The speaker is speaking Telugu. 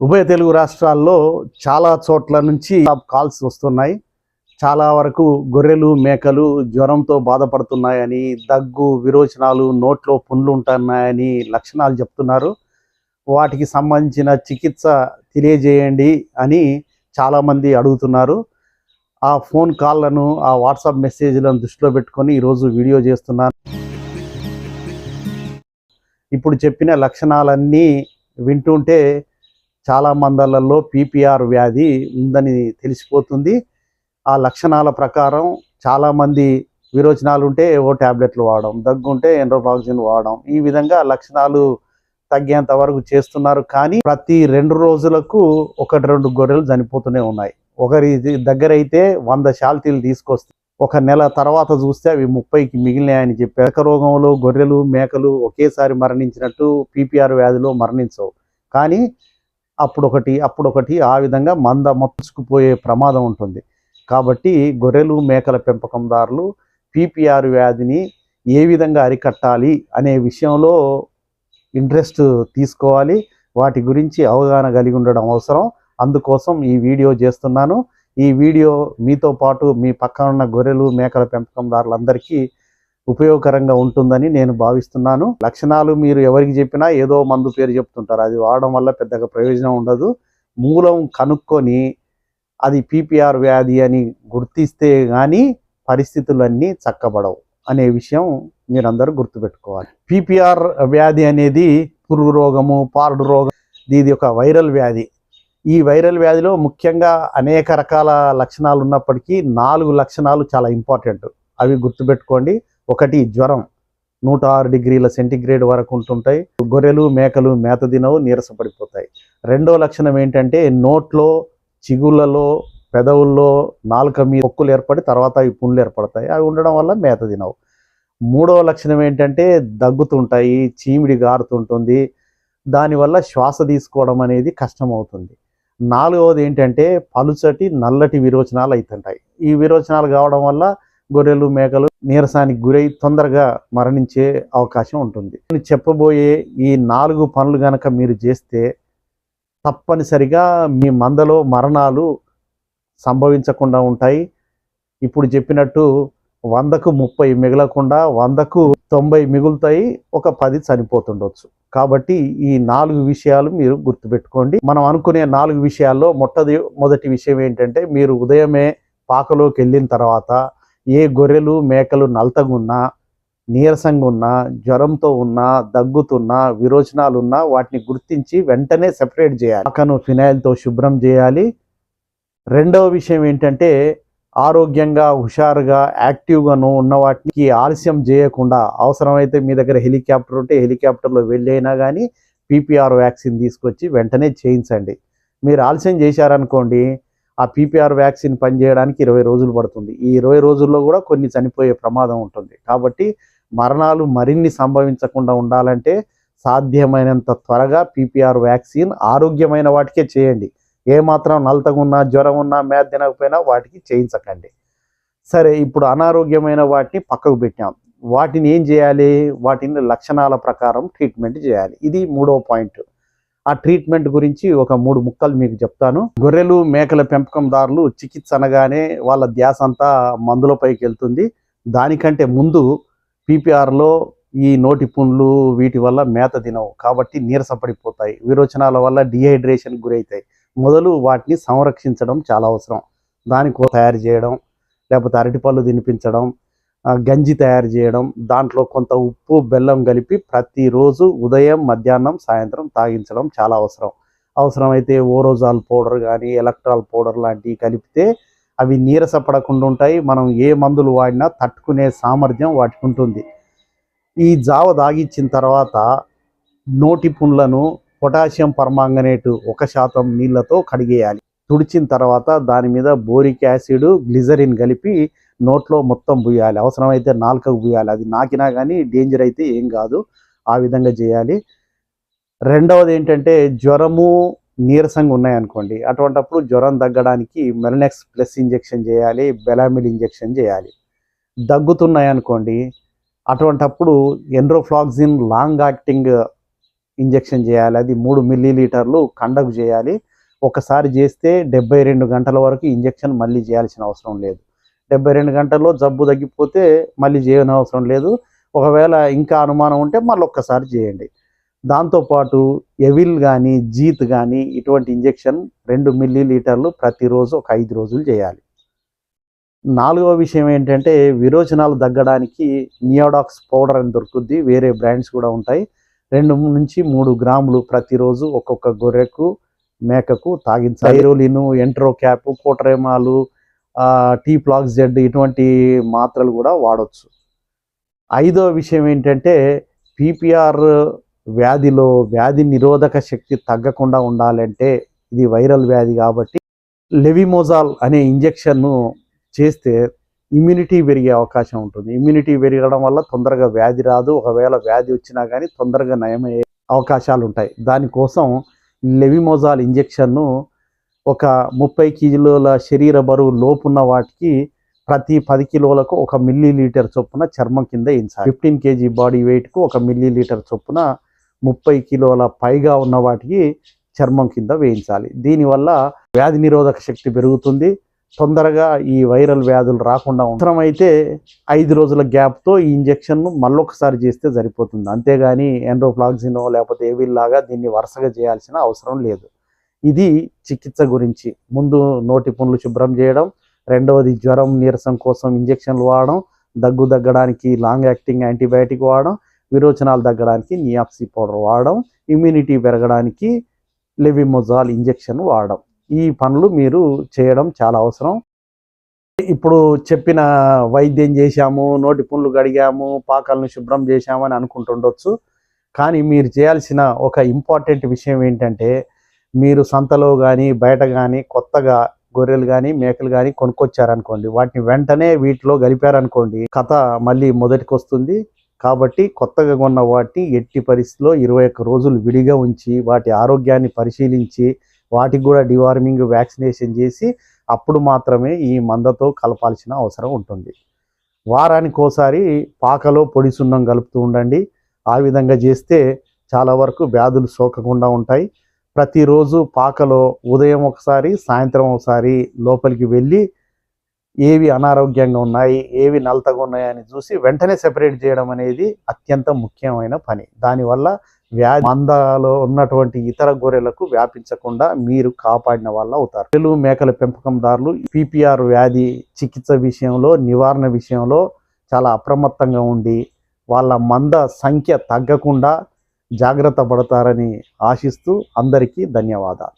ఉభయ తెలుగు రాష్ట్రాల్లో చాలా చోట్ల నుంచి కాల్స్ వస్తున్నాయి. చాలా వరకు గొర్రెలు మేకలు జ్వరంతో బాధపడుతున్నాయని దగ్గు విరోచనాలు నోట్లో పుండ్లు ఉంటున్నాయని లక్షణాలు చెప్తున్నారు. వాటికి సంబంధించిన చికిత్స తెలియజేయండి అని చాలామంది అడుగుతున్నారు. ఆ ఫోన్ కాల్లను ఆ వాట్సాప్ మెసేజ్లను దృష్టిలో పెట్టుకొని ఈరోజు వీడియో చేస్తున్నాను. ఇప్పుడు చెప్పిన లక్షణాలన్నీ వింటుంటే చాలా మందలలో పీపీఆర్ వ్యాధి ఉందని తెలిసిపోతుంది. ఆ లక్షణాల ప్రకారం చాలామంది విరోచనాలు ఉంటే ఏవో ట్యాబ్లెట్లు వాడడం దగ్గు ఉంటే ఎండ్రోఫాక్సిన్ వాడడం ఈ విధంగా లక్షణాలు తగ్గేంత వరకు చేస్తున్నారు. కానీ ప్రతి రెండు రోజులకు ఒకటి రెండు గొర్రెలు చనిపోతూనే ఉన్నాయి. ఒకరి దగ్గర అయితే వంద శాల్తీలు తీసుకొస్తే ఒక నెల తర్వాత చూస్తే అవి ముప్పైకి మిగిలినాయని చెప్పి ఎక రోగంలో గొర్రెలు మేకలు ఒకేసారి మరణించినట్టు పీపీఆర్ వ్యాధిలో మరణించవు. కానీ అప్పుడొకటి అప్పుడొకటి ఆ విధంగా మంద మొత్తుకుపోయే ప్రమాదం ఉంటుంది. కాబట్టి గొర్రెలు మేకల పెంపకందారులు పీపీఆర్ వ్యాధిని ఏ విధంగా అరికట్టాలి అనే విషయంలో ఇంట్రెస్ట్ తీసుకోవాలి. వాటి గురించి అవగాహన కలిగి ఉండడం అవసరం. అందుకోసం ఈ వీడియో చేస్తున్నాను. ఈ వీడియో మీతో పాటు మీ పక్కన ఉన్న గొర్రెలు మేకల పెంపకందారులందరికీ ఉపయోగకరంగా ఉంటుందని నేను భావిస్తున్నాను. లక్షణాలు మీరు ఎవరికి చెప్పినా ఏదో మందు పేరు చెప్తుంటారు. అది వాడడం వల్ల పెద్దగా ప్రయోజనం ఉండదు. మూలం కనుక్కొని అది పీపీఆర్ వ్యాధి అని గుర్తిస్తే కానీ పరిస్థితులన్నీ చక్కబడవు అనే విషయం మీరందరూ గుర్తుపెట్టుకోవాలి. పీపీఆర్ వ్యాధి అనేది పురుగు రోగము పారుడు రోగం ఇది ఒక వైరల్ వ్యాధి. ఈ వైరల్ వ్యాధిలో ముఖ్యంగా అనేక రకాల లక్షణాలు ఉన్నప్పటికీ నాలుగు లక్షణాలు చాలా ఇంపార్టెంట్. అవి గుర్తుపెట్టుకోండి. ఒకటి జ్వరం నూట ఆరు డిగ్రీల సెంటిగ్రేడ్ వరకు ఉంటుంటాయి. గొర్రెలు మేకలు మేత తినవు నీరసపడిపోతాయి రెండో లక్షణం ఏంటంటే నోట్లో చిగుళ్ళలో పెదవుల్లో నాలుక మీద ఒక్కులు ఏర్పడి తర్వాత అవి పుండ్లు ఏర్పడతాయి. అవి ఉండడం వల్ల మేత తినవు మూడవ లక్షణం ఏంటంటే దగ్గుతుంటాయి చీమిడి గారుతుంటుంది. దానివల్ల శ్వాస తీసుకోవడం అనేది కష్టం అవుతుంది నాలుగవది ఏంటంటే పలుచటి నల్లటి విరోచనాలు అవుతుంటాయి ఈ విరోచనాలు కావడం వల్ల గొర్రెలు మేకలు నీరసానికి గురై తొందరగా మరణించే అవకాశం ఉంటుంది. నేను చెప్పబోయే ఈ నాలుగు పనులు గనక మీరు చేస్తే తప్పనిసరిగా మీ మందలో మరణాలు సంభవించకుండా ఉంటాయి. ఇప్పుడు చెప్పినట్టు వందకు ముప్పై మిగలకుండా వందకు తొంభై మిగులుతాయి. ఒక పది చనిపోతుండొచ్చు. కాబట్టి ఈ నాలుగు విషయాలు మీరు గుర్తుపెట్టుకోండి. మనం అనుకునే నాలుగు విషయాల్లో మొట్టది మొదటి విషయం ఏంటంటే మీరు ఉదయమే పాకలోకి వెళ్ళిన తర్వాత ఏ గొర్రెలు మేకలు నల్తగున్నా నీరసంగా ఉన్నా జ్వరంతో ఉన్నా దగ్గుతున్నా విరోచనాలు ఉన్నా వాటిని గుర్తించి వెంటనే సెపరేట్ చేయాలి. పక్కను ఫినాయిల్తో శుభ్రం చేయాలి. రెండవ విషయం ఏంటంటే ఆరోగ్యంగా హుషారుగా యాక్టివ్గాను ఉన్న వాటికి ఆలస్యం చేయకుండా అవసరమైతే మీ దగ్గర హెలికాప్టర్ ఉంటే హెలికాప్టర్లో వెళ్ళైనా కానీ పీపీఆర్ వ్యాక్సిన్ తీసుకొచ్చి వెంటనే చేయించండి. మీరు ఆలస్యం చేశారనుకోండి ఆ పీపీఆర్ వ్యాక్సిన్ పనిచేయడానికి ఇరవై రోజులు పడుతుంది. ఈ ఇరవై రోజుల్లో కూడా కొన్ని చనిపోయే ప్రమాదం ఉంటుంది. కాబట్టి మరణాలు మరిన్ని సంభవించకుండా ఉండాలంటే సాధ్యమైనంత త్వరగా పీపీఆర్ వ్యాక్సిన్ ఆరోగ్యమైన వాటికే చేయండి. ఏమాత్రం నలతగున్నా జ్వరం ఉన్నా మేత తినకపోయినా వాటికి చేయించకండి. సరే ఇప్పుడు అనారోగ్యమైన వాటిని పక్కకు పెట్టాం. వాటిని ఏం చేయాలి? వాటిని లక్షణాల ప్రకారం ట్రీట్మెంట్ చేయాలి. ఇది మూడో పాయింట్. ఆ ట్రీట్మెంట్ గురించి ఒక మూడు ముక్కలు మీకు చెప్తాను. గొర్రెలు మేకల పెంపకందారులు చికిత్స అనగానే వాళ్ళ ధ్యాస అంతా మందులపైకి వెళ్తుంది. దానికంటే ముందు పీపీఆర్లో ఈ నోటి పుండ్లు వీటి వల్ల మేత తినవు కాబట్టి నీరసపడిపోతాయి. విరోచనాల వల్ల డిహైడ్రేషన్ గురవుతాయి మొదలు వాటిని సంరక్షించడం చాలా అవసరం. దానికో తయారు చేయడం లేకపోతే అరటిపళ్ళు తినిపించడం గంజి తయారు చేయడం దాంట్లో కొంత ఉప్పు బెల్లం కలిపి ప్రతిరోజు ఉదయం మధ్యాహ్నం సాయంత్రం తాగించడం చాలా అవసరం. అవసరమైతే ఓరోజాల్ పౌడర్ కానీ ఎలక్ట్రాల్ పౌడర్ లాంటివి కలిపితే అవి నీరసపడకుండా ఉంటాయి. మనం ఏ మందులు వాడినా తట్టుకునే సామర్థ్యం వాటికి ఉంటుంది. ఈ జావ తాగిచ్చిన తర్వాత నోటి పుండ్లను పొటాషియం పర్మాంగనేట్ ఒక శాతం నీళ్ళతో కడిగేయాలి. తుడిచిన తర్వాత దాని మీద బోరిక్ యాసిడ్ గ్లిజరిన్ కలిపి నోట్లో మొత్తం బుయ్యాలి. అవసరమైతే నాలుకకు బుయ్యాలి. అది నాకినా కానీ డేంజర్ అయితే ఏం కాదు. ఆ విధంగా చేయాలి. రెండవది ఏంటంటే జ్వరము నీరసంగా ఉన్నాయనుకోండి అటువంటప్పుడు జ్వరం తగ్గడానికి మెలనెక్స్ ప్లస్ ఇంజెక్షన్ చేయాలి బెలామిల్ ఇంజెక్షన్ చేయాలి. దగ్గుతున్నాయనుకోండి అటువంటప్పుడు ఎండ్రోఫ్లాక్సిన్ లాంగ్ యాక్టింగ్ ఇంజెక్షన్ చేయాలి. అది మూడు మిల్లీ లీటర్లు కండకు చేయాలి. ఒకసారి చేస్తే డెబ్బై రెండు గంటల వరకు ఇంజెక్షన్ మళ్ళీ చేయాల్సిన అవసరం లేదు. డెబ్బై రెండు గంటల్లో జబ్బు తగ్గిపోతే మళ్ళీ చేయని అవసరం లేదు. ఒకవేళ ఇంకా అనుమానం ఉంటే మళ్ళీ ఒక్కసారి చేయండి. దాంతోపాటు ఎవిల్ కానీ జీత్ కానీ ఇటువంటి ఇంజెక్షన్ రెండు మిల్లీ లీటర్లు ప్రతిరోజు ఒక ఐదు రోజులు చేయాలి. నాలుగవ విషయం ఏంటంటే విరోచనాలు తగ్గడానికి నియోడాక్స్ పౌడర్ అని దొరుకుద్ది. వేరే బ్రాండ్స్ కూడా ఉంటాయి. రెండు నుంచి మూడు గ్రాములు ప్రతిరోజు ఒక్కొక్క గొర్రెకు మేకకు తాగించాలి ఐరోలిను ఎంట్రో క్యాప్ కోటరేమాలు టీ ప్లాక్స్ జెడ్ ఇటువంటి మాత్రలు కూడా వాడవచ్చు ఐదో విషయం ఏంటంటే పీపీఆర్ వ్యాధిలో వ్యాధి నిరోధక శక్తి తగ్గకుండా ఉండాలంటే ఇది వైరల్ వ్యాధి కాబట్టి లెవిమోజాల్ అనే ఇంజెక్షన్ను చేస్తే ఇమ్యూనిటీ పెరిగే అవకాశం ఉంటుంది. ఇమ్యూనిటీ పెరగడం వల్ల తొందరగా వ్యాధి రాదు. ఒకవేళ వ్యాధి వచ్చినా కానీ తొందరగా నయమయ్యే అవకాశాలు ఉంటాయి దానికోసం లెవిమోజాల్ ఇంజెక్షన్ను ఒక ముప్పై కిలోల శరీర బరువు లోపున్న వాటికి ప్రతి పది కిలోలకు ఒక మిల్లీ లీటర్ చొప్పున చర్మం కింద వేయించాలి. ఫిఫ్టీన్ కేజీ బాడీ వెయిట్కు ఒక మిల్లీ లీటర్ చొప్పున ముప్పై కిలోల పైగా ఉన్న వాటికి చర్మం కింద వేయించాలి. దీనివల్ల వ్యాధి నిరోధక శక్తి పెరుగుతుంది. తొందరగా ఈ వైరల్ వ్యాధులు రాకుండా అవసరమైతే ఐదు రోజుల గ్యాప్తో ఈ ఇంజెక్షన్ను మళ్ళొకసారి చేస్తే సరిపోతుంది. అంతేగాని ఎండ్రోఫ్లాక్సినో లేకపోతే ఏవిల్లాగా దీన్ని వరుసగా చేయాల్సిన అవసరం లేదు. ఇది చికిత్స గురించి. ముందు నోటి పుండ్లు శుభ్రం చేయడం రెండవది జ్వరం నీరసం కోసం ఇంజెక్షన్లు వాడడం దగ్గు తగ్గడానికి లాంగ్ యాక్టింగ్ యాంటీబయాటిక్ వాడడం విరోచనాలు తగ్గడానికి నియాప్సీ పౌడర్ వాడడం ఇమ్యూనిటీ పెరగడానికి లెవిమోజాల్ ఇంజెక్షన్ వాడడం. ఈ పనులు మీరు చేయడం చాలా అవసరం. ఇప్పుడు చెప్పిన వైద్యం చేశాము నోటి పుండ్లు గడిగాము పాకాలను శుభ్రం చేశాము అని అనుకుంటుండొచ్చు. కానీ మీరు చేయాల్సిన ఒక ఇంపార్టెంట్ విషయం ఏంటంటే మీరు సంతలో కానీ బయట కానీ కొత్తగా గొర్రెలు కానీ మేకలు కానీ కొనుక్కొచ్చారనుకోండి వాటిని వెంటనే వీటిలో గలిపారనుకోండి కథ మళ్ళీ మొదటికి వస్తుంది కాబట్టి కొత్తగా కొన్న వాటిని ఎట్టి పరిస్థితిలో ఇరవై ఒక్క రోజులు విడిగా ఉంచి వాటి ఆరోగ్యాన్ని పరిశీలించి వాటికి కూడా డివార్మింగ్ వ్యాక్సినేషన్ చేసి అప్పుడు మాత్రమే ఈ మందతో కలపాల్సిన అవసరం ఉంటుంది. వారానికోసారి పాకలో పొడి సున్నం కలుపుతూ ఉండండి. ఆ విధంగా చేస్తే చాలా వరకు వ్యాధులు సోకకుండా ఉంటాయి. ప్రతిరోజు పాకలో ఉదయం ఒకసారి సాయంత్రం ఒకసారి లోపలికి వెళ్ళి ఏవి అనారోగ్యంగా ఉన్నాయి ఏవి నలతగా ఉన్నాయని చూసి వెంటనే సెపరేట్ చేయడం అనేది అత్యంత ముఖ్యమైన పని. దానివల్ల వ్యాధి మందలో ఉన్నటువంటి ఇతర గొర్రెలకు వ్యాపించకుండా మీరు కాపాడిన వాళ్ళు అవుతారు. తెలుగు మేకల పెంపకందారులు పీపీఆర్ వ్యాధి చికిత్స విషయంలో నివారణ విషయంలో చాలా అప్రమత్తంగా ఉండి వాళ్ళ మంద సంఖ్య తగ్గకుండా జాగ్రత్త పడతారని ఆశిస్తూ అందరికీ ధన్యవాదాలు.